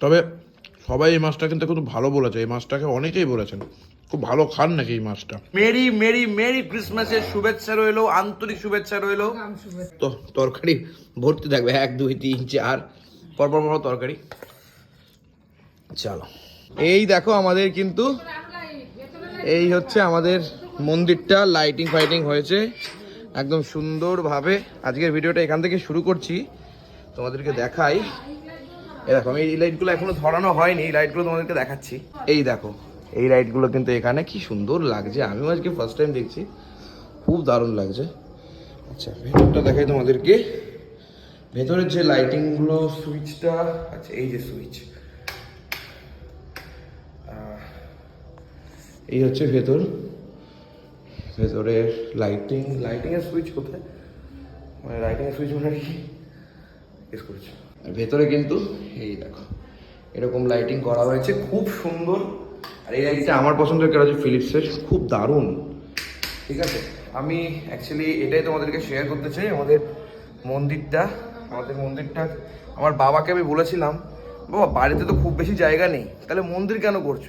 তবে সবাই এই মাছটা কিন্তু খুব ভালো বলেছে। এই মাছটাকে অনেকেই বলেছেন খুব ভালো খান নাকি এই মাছটা? মেরি মেরি মেরি ক্রিসমাসের শুভেচ্ছা রইল আন্তরিক শুভেচ্ছা রইল। তো তরকারি ভর্তি থাকবে এক দুই তিন চার। পরপর পর তরকারি। চলো। এই দেখো আমাদের কিন্তু এই হচ্ছে আমাদের মন্দিরটা লাইটিং ফাইটিং হয়েছে। একদম সুন্দরভাবে। আজকের ভিডিওটা এখান থেকে শুরু করছি। তোমাদেরকে দেখাই। এই দেখো, আমি এই লাইটগুলো এখনও ধরানো হয়নি, এই লাইটগুলো তোমাদেরকে দেখাচ্ছি। এই দেখো, এই লাইটগুলো কিন্তু এখানে কি সুন্দর লাগছে। আমিও আজকে ফার্স্ট টাইম দেখছি, খুব দারুণ লাগছে। আচ্ছা ভেতরটা দেখাই তোমাদেরকে। ভেতরের যে লাইটিংগুলো সুইচটা আচ্ছা এই যে সুইচ এই হচ্ছে ভেতর। ভেতরের লাইটিং লাইটিং এর সুইচ কোথায়? মানে লাইটিং এর সুইচ মানে কি? ইউজ আর ভেতরে কিন্তু, এই দেখো, এরকম লাইটিং করা হয়েছে, খুব সুন্দর। আর এই লাইটটা আমার পছন্দের করা হচ্ছে ফিলিপসের খুব দারুণ। ঠিক আছে? আমি অ্যাকচুয়ালি এটাই তোমাদেরকে শেয়ার করতে চাই, আমাদের মন্দিরটা আমাদের মন্দিরটা। আমার বাবাকে আমি বলেছিলাম, বাবা, বাড়িতে তো খুব বেশি জায়গা নেই, তাহলে মন্দির কেন করছ?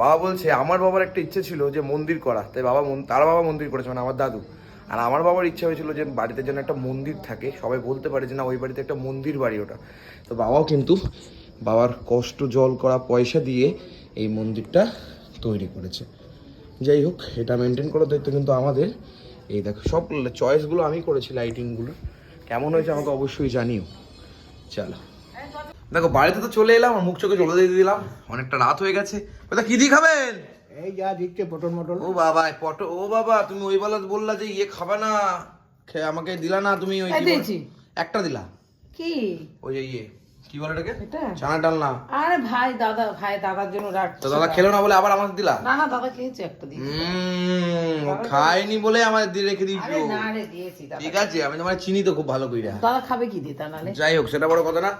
বাবা বলছে, আমার বাবার একটা ইচ্ছে ছিল যে মন্দির করা। তাই বাবা তার বাবা মন্দির করেছে মানে আমার দাদু। আর আমার বাবার ইচ্ছা হয়েছিল যে বাড়িতে যেন একটা মন্দির থাকে। সবাই বলতে পারে যে না, ওই বাড়িতে একটা মন্দির বাড়ি ওটা। তো বাবাও কিন্তু বাবার কষ্ট, জল করা, পয়সা দিয়ে এই মন্দিরটা তৈরি করেছে। যাই হোক, এটা মেনটেন করার দায়িত্ব কিন্তু আমাদের। এই দেখো, সব চয়েসগুলো আমি করেছি লাইটিংগুলো কেমন হয়েছে আমাকে অবশ্যই জানিও। চলো। দেখো, বাড়িতে তো চলে এলাম, আর মুখ চোখে জল দিয়ে দিলাম। অনেকটা রাত হয়ে গেছে। ওটা কি দিয়ে খাবেন? এই যা দিচ্ছে পটল মটল। ও বাবা পট ও বাবা তুমি ওই বেলা বললা যে ইয়ে খাবে না। খেয়ে আমাকে দিলা না তুমি ওই বলে- দিয়েছি। একটা দিলা। কি? ওই যে ইয়ে কি বলে এটাকে? এটা? চানা ডাল না। আরে ভাই দাদা ভাই দাদার জন্য রাখ। তো দাদা খেলো না বলে আবার আমাকে দিলা? না না দাদা খেয়েছে একটা দিয়ে উম, ও খায়নি বলে আমাদের দিয়ে রেখে দিয়েছ আরে না রে দিয়েছি দাদা ঠিক আছে আমি তোমার চিনি তো খুব ভালো কইরা। দাদা খাবে কি দিয়ে তা নালে? যাই হোক সেটা বড় কথা না।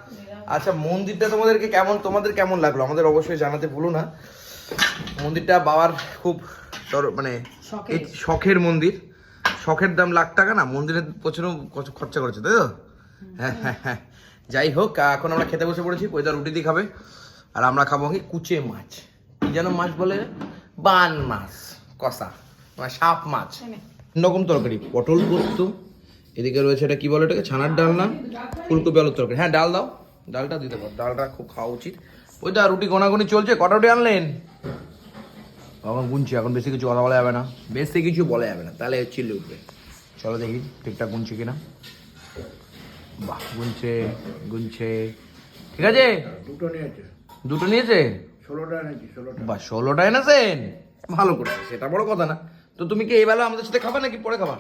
আচ্ছা মন্দিরটা তোমাদেরকে কেমন তোমাদের কেমন লাগল? আমাদের অবশ্যই জানাতে ভুলো না। মন্দিরটা বাবার খুব মানে শখের। মন্দির। শখের দাম লাখ টাকা না মন্দিরে প্রচুর খরচা করেছে তাই তো? হ্যাঁ হ্যাঁ হ্যাঁ। যাই হোক এখন আমরা খেতে বসে পড়েছি পয়দা রুটি দিয়ে খাবে। আর আমরা খাব কি কুচে মাছ। কি যেন মাছ বলে? বান মাছ কষা মানে সাপ মাছ। রকম তরকারি পটল পোস্ত। এদিকে রয়েছে এটা কি বলে এটাকে ছানার ডাল না? ফুলকপি আলুর তরকারি। হ্যাঁ ডাল দাও। ডালটা দিতে পারো। ডালটা খুব খাওয়া উচিত। ওই দা রুটি গোনাগুনি চলছে। কটা রুটি আনলেন? এখন গুনছি এখন বেশি কিছু কথা বলা যাবে না। বেশি কিছু বলা যাবে না তাহলে চিল্লে উঠবে। চলো দেখি ঠিকঠাক গুনছি কিনা। বাহ গুনছে গুনছে ঠিক আছে? দুটো নিয়েছে। দুটো নিয়েছে? ষোলোটা এনেছি ষোলোটা। বা ষোলোটা এনেছেন? ভালো করেছে সেটা বড় কথা না। তো তুমি কি এই বেলা আমাদের সাথে খাবা নাকি পরে খাবা?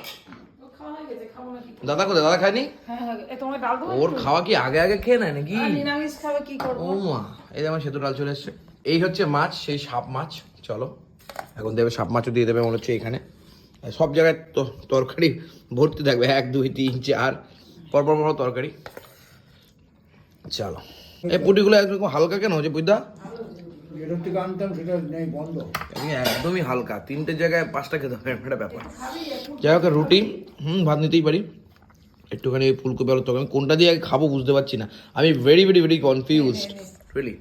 খাওয়া হয়ে গেছে খাব নাকি? দাদা কোথায়? দাদা খায়নি? হ্যাঁ হ্যাঁ ওর খাওয়া কি আগে আগে খেয়ে নেয় নাকি? ও মা এই যে আমার সেতু ডাল চলে এসছে। এই হচ্ছে মাছ সেই সাপ মাছ। চলো। এখন দেবে সাপ মাছও দিয়ে দেবে মনে হচ্ছে এখানে। সব জায়গায় তো তরকারি ভর্তি থাকবে এক দুই তিন চার পরপর পর তরকারি। চলো। এই পুটিগুলো একদম হালকা কেন হচ্ছে বুঝদা আমি একদমই হালকা তিনটে জায়গায় পাঁচটা খেতে হবে একটা ব্যাপার। যাই হোক রুটি হুম ভাত নিতেই পারি। একটুখানি ফুলকপি আলুর তরকারি কোনটা দিয়ে খাব বুঝতে পারছি না। আমি very very very confused really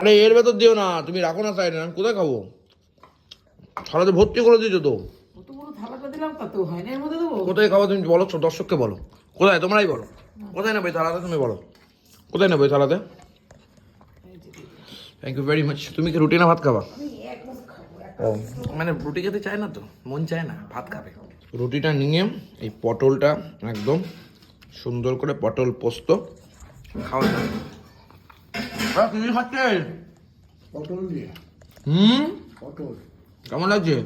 আরে এর ভেতর দিও না তুমি রাখো না সাইডে আমি কোথায় খাব? থালাতে ভর্তি করে দিয়েছ তো। কোথায় খাব তুমি বলো দর্শককে বলো। কোথায়? তোমরাই বলো। কোথায় নেবে থালাতে তুমি বলো। কোথায় নেবে থালাতে? থ্যাংক ইউ ভেরি মাচ তুমি কি রুটি না ভাত খাবা? ও। মানে রুটি খেতে চায় না তো? মন চায় না ভাত খাবে। রুটিটা নিয়ে এই পটলটা একদম সুন্দর করে পটল পোস্ত খাওয়া যাবে। তুমি খাচ্ছে পটল দিয়ে। হুম? পটল। কেমন লাগছে?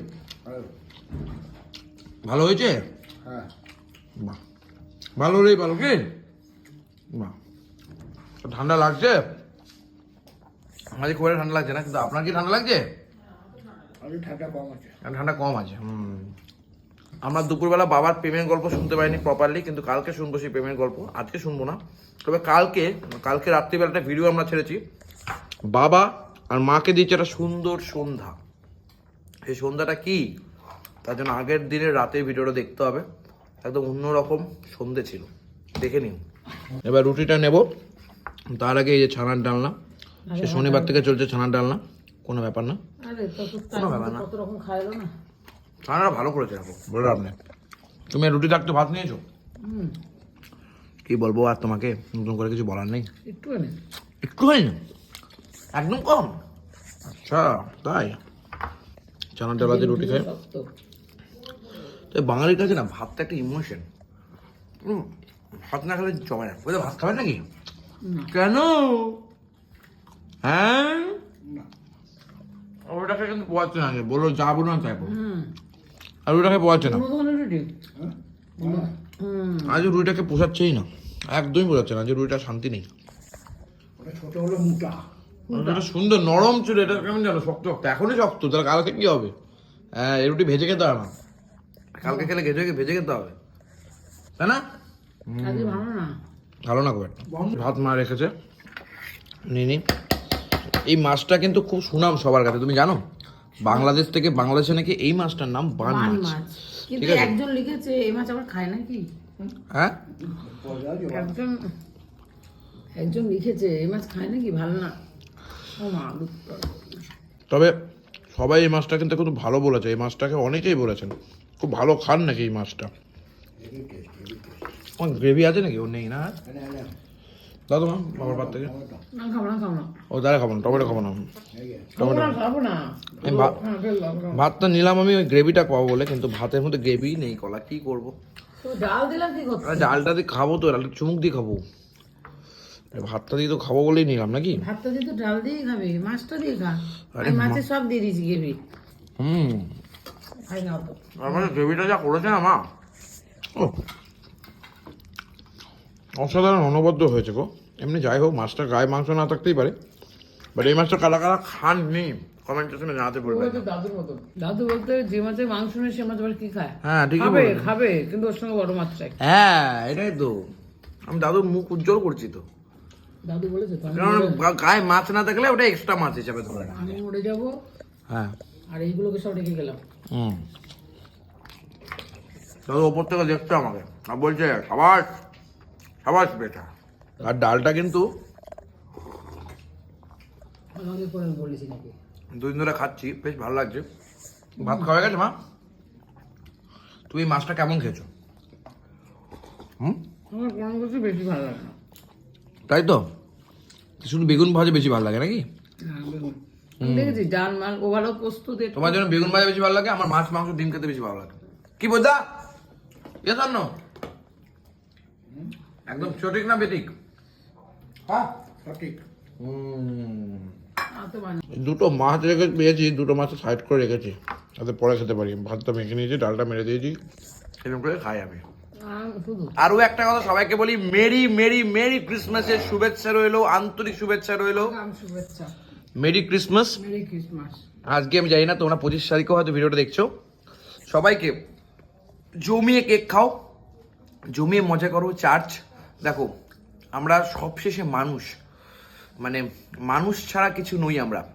ভালো। হয়েছে? হ্যাঁ। বাহ। ভালো রে ভালো কি? বাহ। ঠান্ডা লাগছে? আমাদের খুব একটা ঠান্ডা লাগছে না কিন্তু আপনার কি ঠান্ডা লাগছে? ঠান্ডা কম আছে। ঠান্ডা কম আছে হুম। আমরা দুপুরবেলা বাবার প্রেমের গল্প শুনতে পাইনি প্রপারলি কিন্তু কালকে শুনব সেই প্রেমের গল্প। আজকে শুনব না। তবে কালকে কালকে রাত্রিবেলা একটা ভিডিও আমরা ছেড়েছি। বাবা আর মাকে দিয়েছে একটা সুন্দর সন্ধ্যা। সেই সন্ধ্যাটা কি? তার জন্য আগের দিনের রাতে ভিডিওটা দেখতে হবে। একদম অন্যরকম সন্ধে ছিল। দেখে নিন। এবার রুটিটা নেব। তার আগে এই যে ছানার ডালনা। সে শনিবার থেকে চলছে ছানার ডালনা। কোনো ব্যাপার না। রকম খাইলো না। ছানাটা ভালো করেছে দেখো বলে লাভ নেই। তুমি রুটি থাকতে ভাত নিয়েছো? কি বলব আর তোমাকে? নতুন করে কিছু বলার নেই। একটু এনে একটু হয়নি? একদম কম? আচ্ছা তাই? চানার ডালা দিয়ে রুটি খাই। তো বাঙালির কাছে না ভাতটা একটা ইমোশন ভাত না খেলে জমে না। ওই ভাত খাবে নাকি? কেন? হ্যাঁ? না। ওটাকে কিন্তু পোয়াচ্ছে না যে বলল যা না তাই বলো। হুম। আর ওটাকে পোষাচ্ছে না। আজ রুটিটাকে পোষাচ্ছেই না। একদমই বোঝাচ্ছে না যে রুটিটা শান্তি নেই। ছোট হলো মোটা। এটা সুন্দর নরম ছিল এটা কেমন জানো শক্ত শক্ত এখনই শক্ত তাহলে কালকে কি হবে? হ্যাঁ এই রুটি ভেজে খেতে হবে না। কালকে খেলে ভেজে ভেজে খেতে হবে। তাই না? ভালো না। ভালো না খুব একটা। ভাত মা রেখেছে নিনি এই মাছটা কিন্তু খুব সুনাম সবার কাছে তুমি জানো? বাংলাদেশ থেকে বাংলাদেশে নাকি এই মাছটার নাম বান মাছ। কিন্তু একজন লিখেছে এই মাছ আবার খায় নাকি? হ্যাঁ? একজন একজন লিখেছে এই মাছ খায় নাকি? ভালো না। ও মা তবে সবাই এই মাছটা কিন্তু খুব ভালো বলেছে। এই মাছটাকে অনেকেই বলেছেন খুব ভালো খান নাকি এই মাছটা? গ্রেভি আছে নাকি? ও নেই না। দাদু মা বাবার পাত থেকে। না খাব না খাব না। ও দাঁড়া খাব না টমেটো খাব না। যে খাব না। হ্যাঁ। ভাতটা নিলাম আমি ওই গ্রেভিটা পাবো বলে কিন্তু ভাতের মধ্যে গ্রেভি নেই কলা কি করব? ডাল দিলাম কি ডালটা দিয়ে খাব তো ডালটা চুমুক দিয়ে খাব। ভাতটা দিয়ে তো খাব বলেই নিলাম নাকি? ভাতটা দিয়ে তো ডাল দিয়ে খাবে মাছটা দিয়ে খা। আরে মাছে সব দিয়ে দিয়েছি গেবি হুম। খাই না তো। তারপরে গ্রেভিটা যা করেছে না মা? ও। অসাধারণ অনবদ্য হয়েছে গো। এমনি যাই হোক মাছটা গায়ে মাংস না থাকতেই পারে। বাট এই মাছটা কারা কারা খান নি কমেন্ট সেকশনে জানাতে বলবেন। দাদুর মতো দাদু বলতে যে মাছের মাংস নেই সে মাছ আবার কি খায়? হ্যাঁ ঠিকই খাবে খাবে কিন্তু ওর সঙ্গে বড় মাছ চাই হ্যাঁ এটাই তো। আমি দাদুর মুখ উজ্জ্বল করছি তো। দাদু বলেছে কারণ গায়ে মাছ না থাকলে ওটা এক্সট্রা মাছ হিসাবে ধরে আমি মরে যাব। হ্যাঁ। আর এইগুলোকে সব রেখে গেলাম। হুম। দাদু ওপর থেকে দেখছে আমাকে। আর বলছে সাবাস সাবাস বেটা। আর ডালটা কিন্তু দুদিন ধরে খাচ্ছি বেশ ভালো লাগছে। ভাত খাওয়া গেছে মা? তুমি মাছটা কেমন খেয়েছো? হুম? বেশি ভালো লাগে না। তাই তো? শুধু বেগুন ভাজা বেশি ভালো লাগে নাকি? হ্যাঁ, দেখেছি ডাল মাল ও ভালো পোস্ত দিয়ে তোমার জন্য বেগুন ভাজা বেশি ভালো লাগে আমার মাছ মাংস ডিম খেতে বেশি ভালো লাগে। কি বোঝা? এ শোন একদম সঠিক না বেঠিক? সঠিক দুটো মাছ রেখে পেয়েছি দুটো মাছ সাইড করে রেখেছি। তাতে পরে খেতে পারি। ভাতটা মেখে নিয়েছি ডালটা মেরে দিয়েছি। এরকম করে খাই আমি। আর শুধু? আরও একটা কথা সবাইকে বলি মেরি মেরি মেরি ক্রিসমাসের শুভেচ্ছা রইল আন্তরিক শুভেচ্ছা রইল। শুভেচ্ছা। Merry Christmas. Merry Christmas. আজকে আমি জানি না তোমরা পঁচিশ তারিখেও হয়তো ভিডিওটা দেখছ। সবাইকে জমিয়ে কেক খাও জমিয়ে মজা করো চার্চ। দেখো আমরা সবশেষে মানুষ। মানে মানুষ ছাড়া কিছু নই আমরা।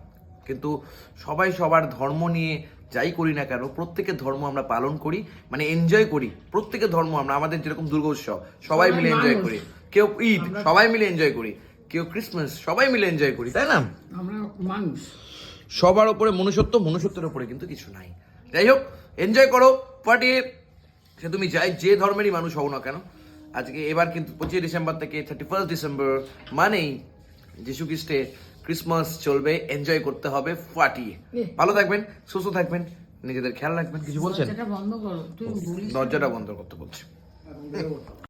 কিন্তু সবাই সবার ধর্ম নিয়ে যাই করি না কেন প্রত্যেকের ধর্ম আমরা পালন করি মানে এনজয় করি। প্রত্যেকের ধর্ম আমরা আমাদের যেরকম দুর্গোৎসব সবাই মিলে এনজয় করি। কেউ ঈদ সবাই মিলে এনজয় করি। কেউ ক্রিসমাস সবাই মিলে এনজয় করি তাই না? আমরা মানুষ। সবার ওপরে মনুষ্যত্ব মনুষ্যত্বের ওপরে কিন্তু কিছু নাই। যাই হোক এনজয় করো পার্টিয়ে সে তুমি যাই যে ধর্মেরই মানুষ হও না কেন আজকে এবার কিন্তু পঁচিশে ডিসেম্বর থেকে থার্টি ফার্স্ট ডিসেম্বর মানেই যিশু খ্রিস্টে ক্রিসমাস চলবে এনজয় করতে হবে ফাটিয়ে ভালো থাকবেন সুস্থ থাকবেন নিজেদের খেয়াল রাখবেন। কিছু বলছেন? সেটা বন্ধ করো তুই বলিস দরজাটা বন্ধ করতে বলছি।